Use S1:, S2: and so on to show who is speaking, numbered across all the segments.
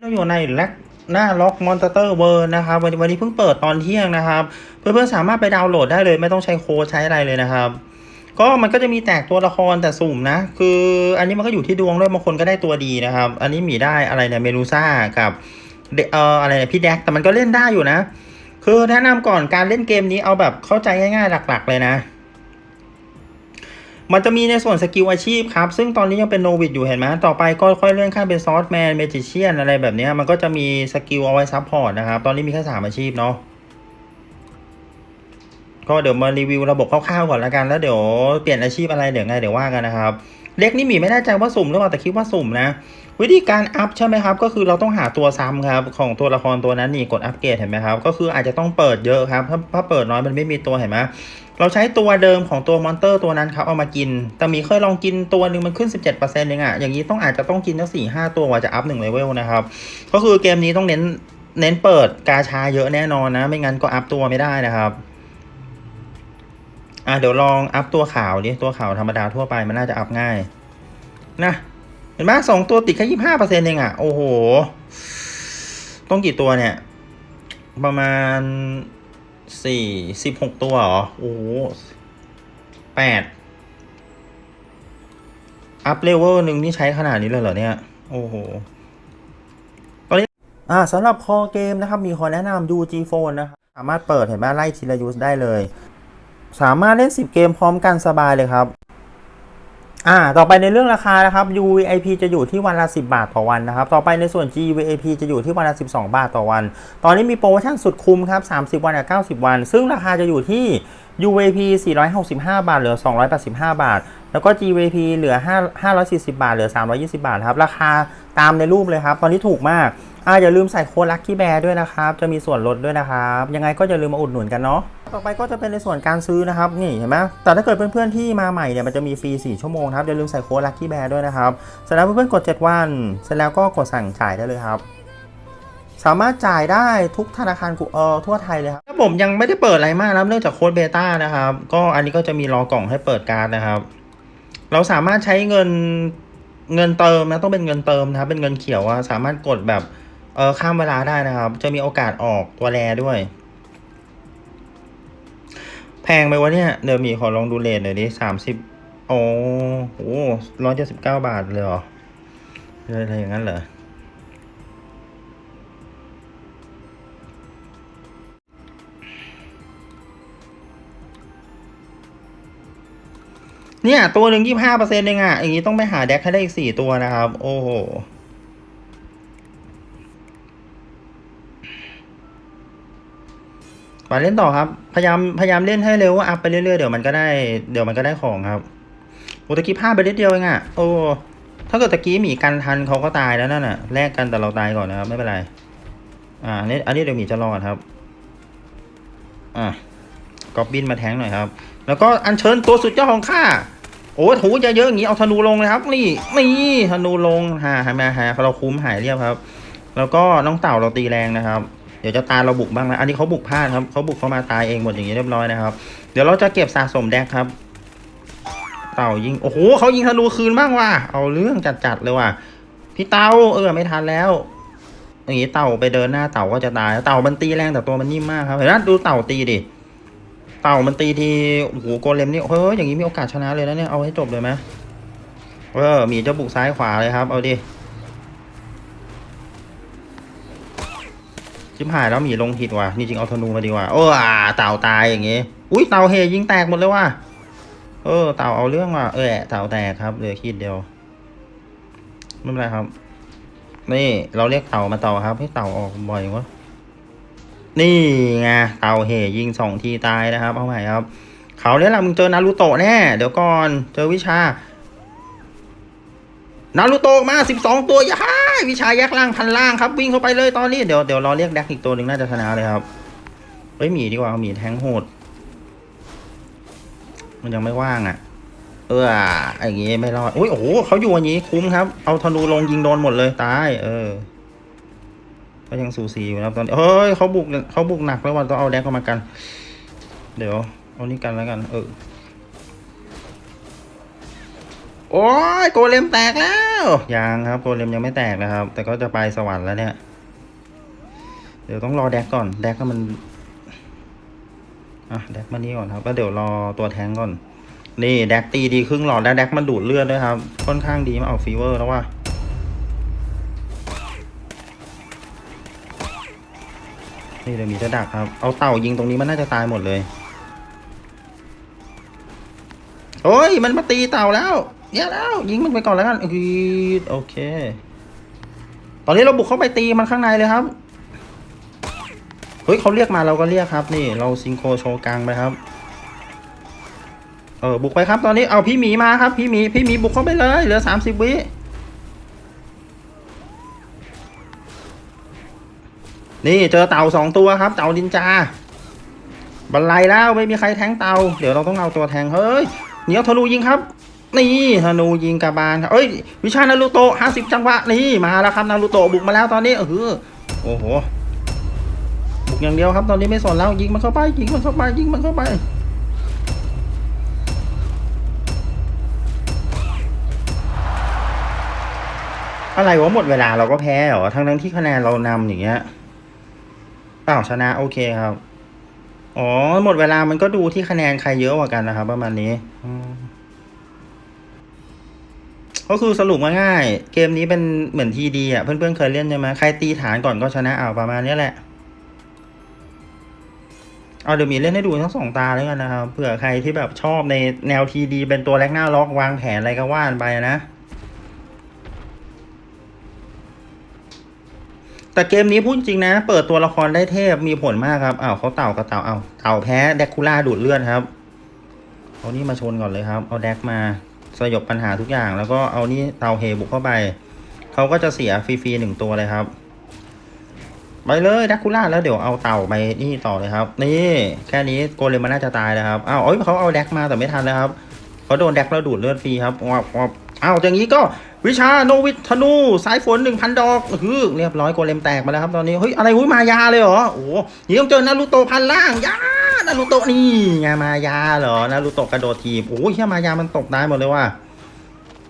S1: เราอยู่ในแล็กหน้าล็อกมอนเตอร์เวิร์นะครับวันนี้วันนี้เพิ่งเปิดตอนเที่ยงนะครับ เพื่อนๆสามารถไปดาวน์โหลดได้เลย ไม่ต้องใช้โค้ดใช้อะไรเลยนะครับ ก็มันก็จะมีแตกตัวละครแต่สุ่มนะ คืออันนี้มันก็อยู่ที่ดวงด้วยบางคนก็ได้ตัวดีนะครับ อันนี้มีได้อะไรเนี่ยเมลูซ่ากับเดอ่ออะไรเนี่ยพี่แดกแต่มันก็เล่นได้อยู่นะ คือแนะนำก่อนการเล่นเกมนี้เอาแบบเข้าใจง่ายๆหลัก ๆ เลยนะ มันจะมีในส่วนสกิลอาชีพครับ ซึ่งตอนนี้ยังเป็นโนวิดอยู่เห็นไหมต่อไปก็ค่อยเลื่อนขั้นเป็นซอสแมนเมจิเชียนอะไรแบบนี้มันก็จะมีสกิลเอาไว้ซัพพอร์ตนะครับ ตอนนี้มีแค่สามอาชีพเนาะก็เดี๋ยวมารีวิวระบบคร่าวๆก่อนละกันแล้วเดี๋ยวเปลี่ยนอาชีพอะไรเดี๋ยวไงเดี๋ยวว่ากันนะครับ เล็กนี่หมีไม่แน่ใจว่าสุ่มหรือเปล่าแต่คิดว่าสุ่มนะ วิธีการอัพใช่ไหมครับ ก็คือเราต้องหาตัวซ้ำครับ ของตัวละครตัวนั้นนี่กดอัปเกรดเห็นไหมครับ ก็คืออาจจะต้องเปิดเยอะครับ ถ้าถ้าเปิดน้อยมันไม่มีตัวเห็นไหม เราใช้ตัวเดิมของตัวมอนเตอร์ตัวนั้นครับเอามากิน แต่มีเคยลองกินตัวหนึ่งมันขึ้น 17%เองอะอย่างนี้ต้องอาจจะต้องกินตั้งสี่ห้าตัวกว่าจะอัพหนึ่งเลเวลนะครับ ก็คือเกมนี้ต้องเน้นเน้นเปิดกาชาเยอะแน่นอนนะ ไม่งั้นก็อัพตัวไม่ได้นะครับอะเดี๋ยวลองอัพตัวขาวดิตัวขาวธรรมดาทั่วไปมันน่าจะอัพง่าย นะเห็นไหมสองตัวติดแค่ยี่ห้าเปอร์เซ็นต์เองอะโอ้โห ต้องกี่ตัวเนี่ย ประมาณ สี่สิบหกตัวเหรอ โอ้แปดอัพเลเวลหนึ่งนี่ใช้ขนาดนี้เลยเหรอเนี่ย โอ้โหตอนนี้อ่าสำหรับคอเกมนะครับ มีคอแนะนำดู G Phone นะครับสามารถเปิดเห็นไหมไล่ทีละยูสได้เลย สามารถเล่น 10 เกมพร้อมกันสบายเลยครับ อ่า ต่อไปในเรื่องราคานะครับ UVIP จะอยู่ที่วันละ 10 บาทต่อวันนะครับ ต่อไปในส่วน GVIP จะอยู่ที่วันละ 12 บาทต่อวัน ตอนนี้มีโปรโมชั่นสุดคุ้มครับ 30 วันกับ90 วัน ซึ่งราคาจะอยู่ที่ UVP 465 บาท เหลือ 285 บาท แล้วก็ GVP เหลือ5 540 บาท เหลือ 320 บาทครับ ราคาตามในรูปเลยครับ ตอนนี้ถูกมากอ่าอย่าลืมใส่โค้ดลัคกี้แบร์ด้วยนะครับ จะมีส่วนลดด้วยนะครับ ยังไงก็อย่าลืมมาอุดหนุนกันเนาะ ต่อไปก็จะเป็นในส่วนการซื้อนะครับ นี่เห็นไหมแต่ถ้าเกิดเพื่อนๆที่มาใหม่เนี่ย มันจะมีฟรี 4 ชั่วโมงครับ อย่าลืมใส่โค้ดลัคกี้แบร์ด้วยนะครับ เสร็จแล้วเพื่อนๆกด 7 วัน เสร็จแล้วก็กดสั่งจ่ายได้เลยครับสามารถจ่ายได้ทุกธนาคารกูเออทั่วไทยเลยครับระบบยังไม่ได้เปิดอะไรมากนะเนื่องจากโค้ดเบต้านะครับ ก็อันนี้ก็จะมีรอกล่องให้เปิดการ์ดนะครับ เราสามารถใช้เงินเงินเติมนะต้องเป็นเงินเติมนะครับเป็นเงินเขียวอะสามารถกดแบบเออข้ามเวลาได้นะครับ จะมีโอกาสออกตัวแรด้วย แพงไปวะเนี่ยเดี๋ยวมีขอลองดูเลทหน่อยดิสามสิบโอ้โหร้อยเจ็ดสิบเก้าบาทเลยเหรออะไรอย่างนั้นเหรอ เนี่ยตัวหนึ่งยี่ห้าเปอร์เซ็นต์เองอะอย่างนี้ต้องไปหาแดกให้ได้อีกสี่ตัวนะครับ โอ้โหมาเล่นต่อครับ พยายามพยายามเล่นให้เร็วอัพไปเรื่อยๆเดี๋ยวมันก็ได้เดี๋ยวมันก็ได้ของครับโอ้ตะกี้พลาดไปนิดเดียวเองอะโอ้ถ้าเกิดตะกี้หมีกันทันเขาก็ตายแล้วนั่นน่ะแลกกันแต่เราตายก่อนนะครับ ไม่เป็นไร อ่าอันนี้อันนี้เดี๋ยวหมีจะรอดครับ อะกอบบินมาแทงหน่อยครับ แล้วก็อัญเชิญตัวสุดยอดของข้า โอ้โหเยอะอย่างนี้เอาธนูลงเลยครับ นี่นี่ธนูลงหาหามาหาเราคุ้มหายเรียบครับ แล้วก็น้องเต่าเราตีแรงนะครับเดี๋ยวจะตาเราบุกบ้างนะอันนี้เขาบุกพลาดครับเขาบุกเข้ามาตายเองหมดอย่างนี้เรียบร้อยนะครับ เดี๋ยวเราจะเก็บสะสมแดกครับ เต่ายิง โอ้โหเขายิงธนูคืนบ้างว่ะ เอาเรื่องจัดๆเลยว่ะ พี่เต่าเออไม่ทันแล้วอย่างนี้เต่าไปเดินหน้าเต่าก็จะตาย เต่ามันตีแรงแต่ตัวมันนิ่มมากครับเห็นไหมดูเต่าตีดิ เต่ามันตีทีโอ้โหโกเลมนี่เฮ้ยอย่างนี้มีโอกาสชนะเลยนะเนี่ยเอาให้จบเลยไหมเออหมีเจะบุกซ้ายขวาเลยครับ เอาดิชิบหายแล้วหมีลงผิดว่ะนี่จริงเอาธนูมาดีกว่าโอ้อาเต่าตายอย่างงี้อุ้ยเต่าเฮยิงแตกหมดเลยว่ะเออเต่าเอาเรื่องว่ะเออเต่าแตกครับเหลือขีดเดียวไม่เป็นไรครับ นี่เราเรียกเต่ามาต่อครับ ให้เต่าออกบ่อยวะ นี่ไงเต่าเหยิงสองทีตายนะครับเอาใหม่ครับ เขาเนี่ยแหละมึงเจอนารูโตะแน่ เดี๋ยวก่อนเจอวิชา นารูโตะมาสิบสองตัวอย่ายวิชาแยกล่างพันล่างครับ วิ่งเข้าไปเลยตอนนี้เดี๋ยวเดี๋ยวรอเรียกแดกอีกตัวหนึ่งน่าจะชนะเลยครับเฮ้ยหมีดีกว่าเอาหมีแทงโหด มันยังไม่ว่างอะ เอออย่างงี้ไม่รอดอุ้ยโอ้โหเขาอยู่อย่างนี้คุ้มครับ เอาธนูลงยิงโดนหมดเลยตายเออ ก็ยังสูสีอยู่นะครับตอนนี้เฮ้ยเขาบุกเขาบุกหนักแล้ววันต้องเอาแดกเข้ามากัน เดี๋ยวเอานี่กันแล้วกัน เออโอ้ยโกเลมแตกแล้วยังครับโกเลมยังไม่แตกนะครับ แต่ก็จะไปสวรรค์แล้วเนี่ย เดี๋ยวต้องรอแดกก่อน แดกก็มันอะแดกมานี่ก่อนครับแล้วเดี๋ยวรอตัวแทงก่อน นี่แดกตีดีครึ่งหลอดแล้วแดกมันดูดเลือดด้วยครับ ค่อนข้างดีมาเอาฟีเวอร์แล้วว่า นี่เดี๋ยมีจะดักครับ เอาเต่ายิงตรงนี้มันน่าจะตายหมดเลย โอ้ย มันมาตีเต่าแล้วเดี๋ยแล้ว ยิงมันไปก่อนแล้วกันโอเค ตอนนี้เราบุกเข้าไปตีมันข้างในเลยครับ เฮ้ยเขาเรียกมาเราก็เรียกครับ นี่ เราซิงโครโชว์กลางไปครับ เออบุกไปครับ ตอนนี้เอาพี่หมีมาครับ พี่หมีพี่หมีบุกเข้าไปเลยเหลือสามสิบวิ นี่เจอเต่าสองตัวครับ เต่าดินจาบันไลแล้วไม่มีใครแทงเต่า เดี๋ยวเราต้องเอาตัวแทงเฮ้ยเหนียวธนูยิงครับนี่ธนูยิงกระบาลครับเอ้ย วิชานารูโตะห้าสิบจังหวะนี่มาแล้วครับนารูโตะบุกมาแล้วตอนนี้เออโอ้โหบุกอย่างเดียวครับ ตอนนี้ไม่สนแล้วยิงมันเข้าไปยิงมันเข้าไปยิงมันเข้าไปอะไรวะหมดเวลาเราก็แพ้เหรอทั้งทั้งที่คะแนนเรานำอย่างเงี้ย อ้าวชนะโอเคครับ อ๋อ หมดเวลามันก็ดูที่คะแนนใครเยอะกว่ากันนะครับ ประมาณนี้ก็คือสรุปง่ายๆเกมนี้เป็นเหมือนทีดีอะ เพื่อนๆเคยเล่นใช่ไหมใครตีฐานก่อนก็ชนะเอาประมาณนี้แหละ เอาเดี๋ยวมีเล่นให้ดูทั้งสองตาแล้วกันนะครับเผื่อใครที่แบบชอบในแนวทีดีเป็นตัวแรกหน้าล็อกวางแผนอะไรก็ว่านไปนะ แต่เกมนี้พูดจริงนะ เปิดตัวละครได้เทพมีผลมากครับอ้าวเขาเต่ากับเต่าเอ้าเต่าแพ้แดกคูล่าดูดเลือดครับ เอานี่มาชนก่อนเลยครับ เอาแดกมาสยบปัญหาทุกอย่าง แล้วก็เอานี่เต่าเฮบุกเข้าไปเขาก็จะเสียฟรีๆหนึ่งตัวเลยครับไปเลยแดกคูล่าแล้วเดี๋ยวเอาเต่าไปนี่ต่อเลยครับ นี่แค่นี้โกเลมมันน่าจะตายแล้วครับอ้าวเอ้ยเขาเอาแดกมาแต่ไม่ทันแล้วครับ เขาโดนแดกแล้วดูดเลือดฟรีครับวับวับอ้าวอย่างนี้ก็วิชาโนวิทธนูสายฝนหนึ่งพันดอกคือเรียบร้อยโกเลมแตกมาแล้วครับตอนนี้ เฮ้ย อะไรหุ้ยมายาเลยเหรอ โอ้โหนี่ต้องเจอนารูโตพันล่างยานารูโตนี่ไงมายาเหรอนารูโตกระโดดทีบโอ้ยแค่มายามันตกได้หมดเลยว่ะ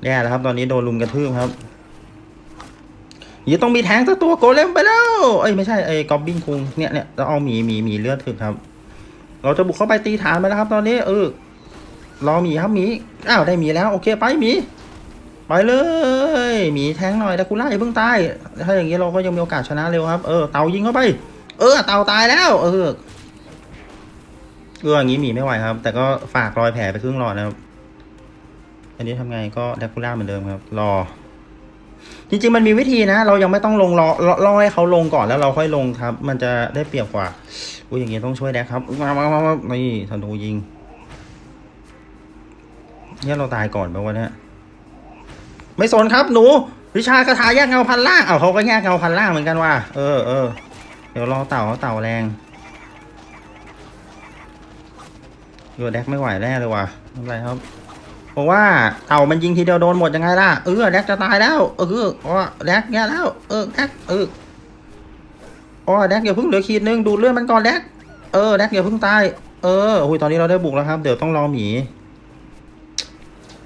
S1: แย่แล้วครับ ตอนนี้โดนลุมกระทืบครับยี่ต้องมีแทงสักตัวโกเลมไปแล้วเอ้ยไม่ใช่ไอ้กอบบินคุงเนี่ยเนี่ยเราเอาหมีหมีหมีเลือดถึกครับ เราจะบุกเข้าไปตีฐานไปแล้วครับ ตอนนี้เออ รอหมีครับหมีอ้าวได้หมีแล้วโอเคไปหมีไปเลยหมีแทงหน่อยดากูล่าอย่าเพิ่งตายถ้าอย่างนี้เราก็ยังมีโอกาสชนะเร็วครับเออเต่ายิงเข้าไป เออเต่าตายแล้ว เออเอออย่างนี้หมีไม่ไหวครับ แต่ก็ฝากรอยแผลไปครึ่งหลอดนะครับ อันนี้ทำไงก็ดากูล่าเหมือนเดิมครับ รอ จริงๆมันมีวิธีนะ เรายังไม่ต้องลงรอรอรอให้เขาลงก่อนแล้วเราค่อยลงครับ มันจะได้เปรียบกว่าอุ้ยอย่างนี้ต้องช่วยแดกครับมามามามานี่ธนูยิง เนี่ยเราตายก่อนไปวะเนี่ยไม่สนครับหนู วิชากระถาแยกเงาพันล่างเอาเขาก็แยกเงาพันล่างเหมือนกันว่ะเออเออเดี๋ยวรอเต่าเขาเต่าแรงเออแดกไม่ไหวแน่เลยว่ะไม่ไรครับ เพราะว่าเต่ามันยิงทีเดียวโดนหมดยังไงล่ะเออแดกจะตายแล้วเอออ๋อแดกแย่แล้ว เออแดกเอออ๋อแดกอย่าเพิ่งเหลือขีดนึงดูเลือดมันก่อนแดกเออแดกอย่าเพิ่งตายเออโอ้ยตอนนี้เราได้บุกแล้วครับ เดี๋ยวต้องรอหมี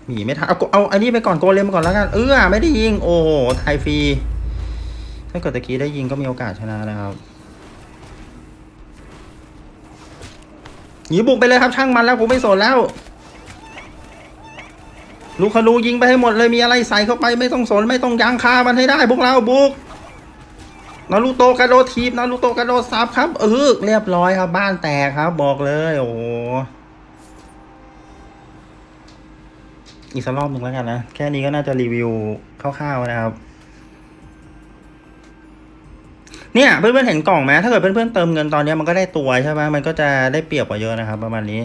S1: หมีไม่ทันเอาเอาอันนี้ไปก่อนโกเลมไปก่อนแล้วกันเออไม่ได้ยิง โอ้โหไทยฟรีถ้าเกิดตะกี้ได้ยิงก็มีโอกาสชนะนะครับหนีบุกไปเลยครับช่างมันแล้วผมไม่สนแล้ว ลูกคารูยิงไปให้หมดเลยมีอะไรใส่เข้าไปไม่ต้องสนไม่ต้องยางคามันให้ได้ พวกเราบุกนารูโตกระโดดทีบนารูโตกระโดดซับครับเออเรียบร้อยครับ บ้านแตกครับ บอกเลย โอ้โห อีกสักรอบหนึ่งแล้วกันนะ แค่นี้ก็น่าจะรีวิวคร่าวๆนะครับ เนี่ยเพื่อนๆเห็นกล่องไหมถ้าเกิดเพื่อนๆเติมเงินตอนนี้มันก็ได้ตัวใช่ไหมมันก็จะได้เปรียบกว่าเยอะนะครับ ประมาณนี้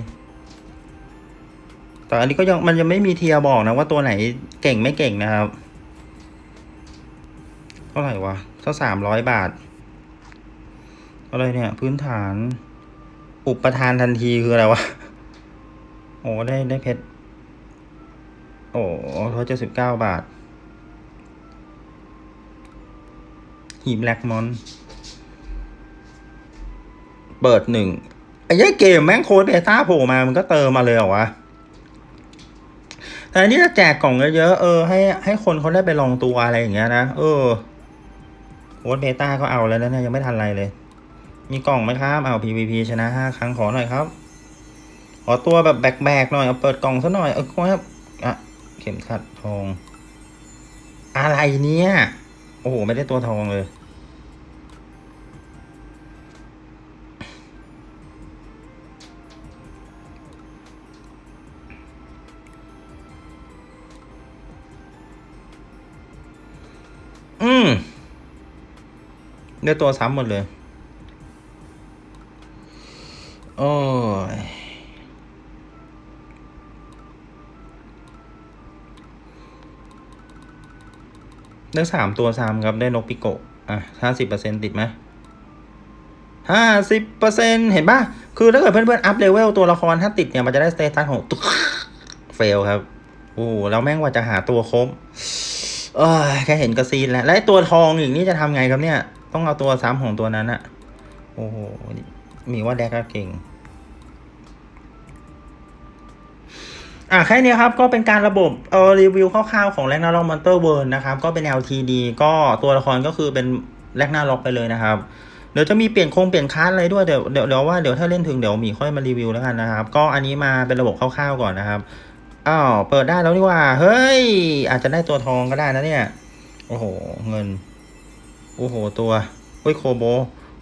S1: แต่อันนี้ก็ยังมันยังไม่มีเทียบอกนะว่าตัวไหนเก่งไม่เก่งนะครับโท่าไหร่วะถ้าสามร้อยบาท อะไรเนี่ย พื้นฐาน อุปทานทันทีคืออะไรวะโอ้ได้ได้เพชร อ้ร้อยเจ็ดสิบเก้าบาท หีบแบล็กมอน เปิดหนึ่งไอ้ยัยเกมแม่งโค้ดเบต้าโผล่มามันก็เติมมาเลยเหรอวะ แต่อันนี้จะแจกกล่องเยอะๆ เออให้ให้คนเขาได้ไปลองตัวอะไรอย่างเงี้ยนะ เออโค้ดเบต้าก็เอาแล้วนะยังไม่ทันอะไรเลย มีกล่องไหมครับ เอา PVP ชนะห้าครั้งขอหน่อยครับขอตัวแบบแบกๆหน่อย เอาเปิดกล่องซะหน่อย เออครับอะ เข็มขัดทอง อะไรเนี่ย โอ้โห ไม่ได้ตัวทองเลย อืมได้ตัวซ้ำหมดเลย ได้สามตัวซ้ำครับได้นกปิโกะอะห้าสิบเปอร์เซ็นติดไหมห้าสิบเปอร์เซ็นเห็นปะคือถ้าเกิดเพื่อนๆ อัพเลเวลตัวละครถ้าติดเนี่ย มันจะได้สเตตัสของตุ๊กเฟลครับ โอ้แล้วแม่งว่าจะหาตัวครบเอ้ยแค่เห็นกระซีนแล้ว แล้วไอ้ตัวทองอีกนี่จะทำไงครับเนี่ย ต้องเอาตัวซ้ำของตัวนั้นอะโอ้โห มีว่าแดกก็เก่ง อะแค่นี้ครับก็เป็นการระบบเออรีวิวคร่าวๆของแลกนาล็อกมอนเตอร์เวิร์นะครับก็เป็น LTD ก็ตัวละครก็คือเป็นแลกนาล็อกไปเลยนะครับ เดี๋ยวจะมีเปลี่ยนโครงเปลี่ยนคัสอะไรด้วยเดี๋ยวเดี๋ยวเดี๋ยวว่าเดี๋ยวถ้าเล่นถึงเดี๋ยวมีค่อยมารีวิวแล้วกันนะครับ ก็อันนี้มาเป็นระบบคร่าวๆก่อนนะครับอ้าวเปิดได้แล้วนี่ว่า เฮ้ย อาจจะได้ตัวทองก็ได้นะเนี่ย โอ้โห เงิน โอ้โห ตัวเฮ้ยโคโบ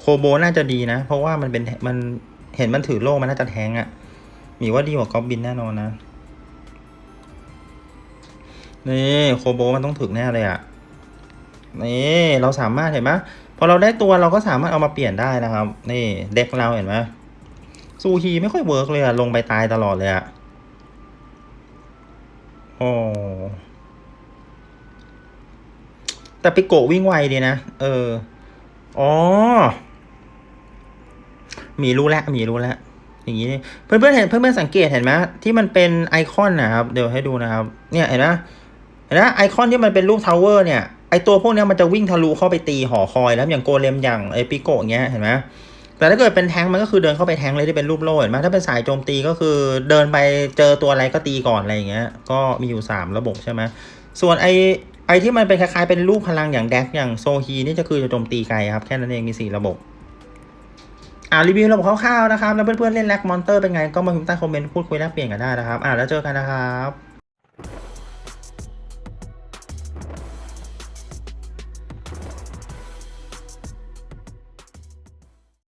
S1: โคโบน่าจะดีนะ เพราะว่ามันเป็นมันเห็นมันถือโล่มันน่าจะแทงอะ่ะมีว่าดีกว่ากอบบินแน่นอนนะ นี่โคโบมันต้องถึกแน่เลยอะ่ะนี่เราสามารถเห็นไหมพอเราได้ตัวเราก็สามารถเอามาเปลี่ยนได้นะครับ นี่เด็กเราเห็นไหมซูฮีไม่ค่อยเวิร์กเลยอะลงไปตายตลอดเลยอะโอ้แต่ปิโกวิ่งไวดีนะ เออ อ๋อ มีรู้แล้ว มีรู้แล้ว อย่างนี้นี่อนเพื่อนเห็นเพื่อนๆสังเกตเห็นไหมที่มันเป็นไอคอนนะครับ เดี๋ยวให้ดูนะครับ เนี่ยเห็นไหม นไหมไอคอนที่มันเป็นรูปทาวเวอร์เนี่ยไอตัวพวกนี้มันจะวิ่งทะลุเข้าไปตีหอคอยแล้วอย่างโกเลมอย่างไอปิโกะเงี้ยเห็นไหมแต่ถ้าเกิดเป็นแทงมันก็คือเดินเข้าไปแทงเลยที่เป็นรูปโล่เห็นไหมถ้าเป็นสายโจมตีก็คือเดินไปเจอตัวอะไรก็ตีก่อนอะไรอย่างเงี้ย ก็มีอยู่สามระบบใช่ไหมส่วนไอไอที่มันเป็นคล้ายๆเป็นรูปพลังอย่างแดกอย่างโซฮีนี่จะคือจะโจมตีไกลครับ แค่นั้นเองมีสี่ระบบอ่ารีวิวระบบคร่าวๆนะครับ แล้วเพื่อนๆเล่นแล็กมอนเตอร์เป็นไงก็มาพิมพ์ใต้คอมเมนต์พูดคุยแลกเปลี่ยนกันได้นะครับอ่าแล้วเจอกันนะครับ